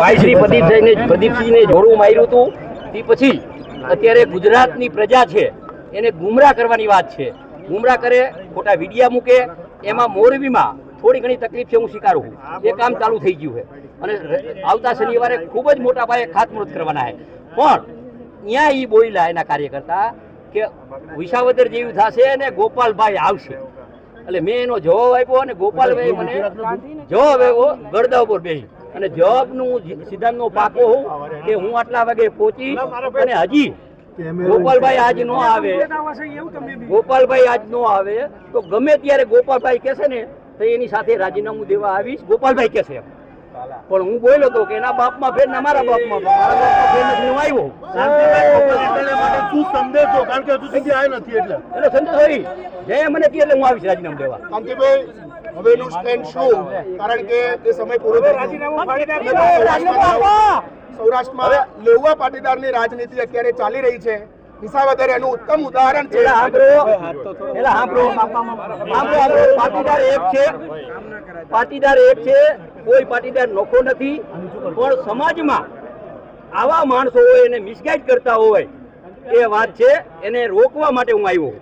ભાઈ શ્રી પ્રદીપસિંહને પ્રદીપસિંહને જોડું માર્યું હતું તે પછી અત્યારે ગુજરાતની પ્રજા છે એને ગુમરાહ કરવાની વાત છે. ગુમરાહ કરે ખોટા વિડીયા મૂકે એમાં મોરબીમાં થોડી ઘણી તકલીફ છે હું સ્વીકારું છું. એ કામ ચાલુ થઈ ગયું છે. અને આવતા શનિવારે ખૂબ જ મોટા પાયે ખાતમુહૂર્ત કરવાના છે. પણ ત્યાં એ બોલ્યા એના કાર્યકર્તા કે વિસાવદર જેવું થશે અને ગોપાલભાઈ આવશે. એટલે મેં એનો જવાબ આપ્યો અને ગોપાલભાઈ મને જવાબ આવ્યો ગળદા ઉપર બેસી અને જવાબનું સિદ્ધાંતનો પાકો હોઉં કે હું આટલા વાગે પહોંચી અને હજી ગોપાલભાઈ આજ નો આવે. ગોપાલભાઈ આજ નો આવે. તો ગમે ત્યારે ગોપાલભાઈ કહેશે ને તો એની સાથે રાજીનામું દેવા આવીશ. ગોપાલભાઈ કહેશે પણ હું બોલ્યો તો કે એના બાપમાં ફેર ને મારા બાપમાં. મારા બાપમાં ફેર નથી હું આવ્યો. શું સંદેશો કારણ કે હજુ સુધી આવ્યો નથી એટલે. એટલે સંતોષભાઈ જે મને કહે એટલે હું આવીશ રાજીનામું દેવા. કાંતિભાઈ હવેનું સ્ટેન્ડ શું? કારણ કે તે સમય પૂરો થઈ ગયો. સૌરાષ્ટ્રમાં લેવા પાટીદારની રાજનીતિ અત્યારે ચાલી રહી છે. વિસાવદર એનું ઉત્તમ ઉદાહરણ છે. પાટીદાર એક છે. પાટીદાર એક છે. કોઈ પાટીદાર નોખો નથી. પણ સમાજમાં આવા માણસો હોય એને મિસગાઈડ કરતા હોય એ વાત છે. એને રોકવા માટે હું આવ્યો.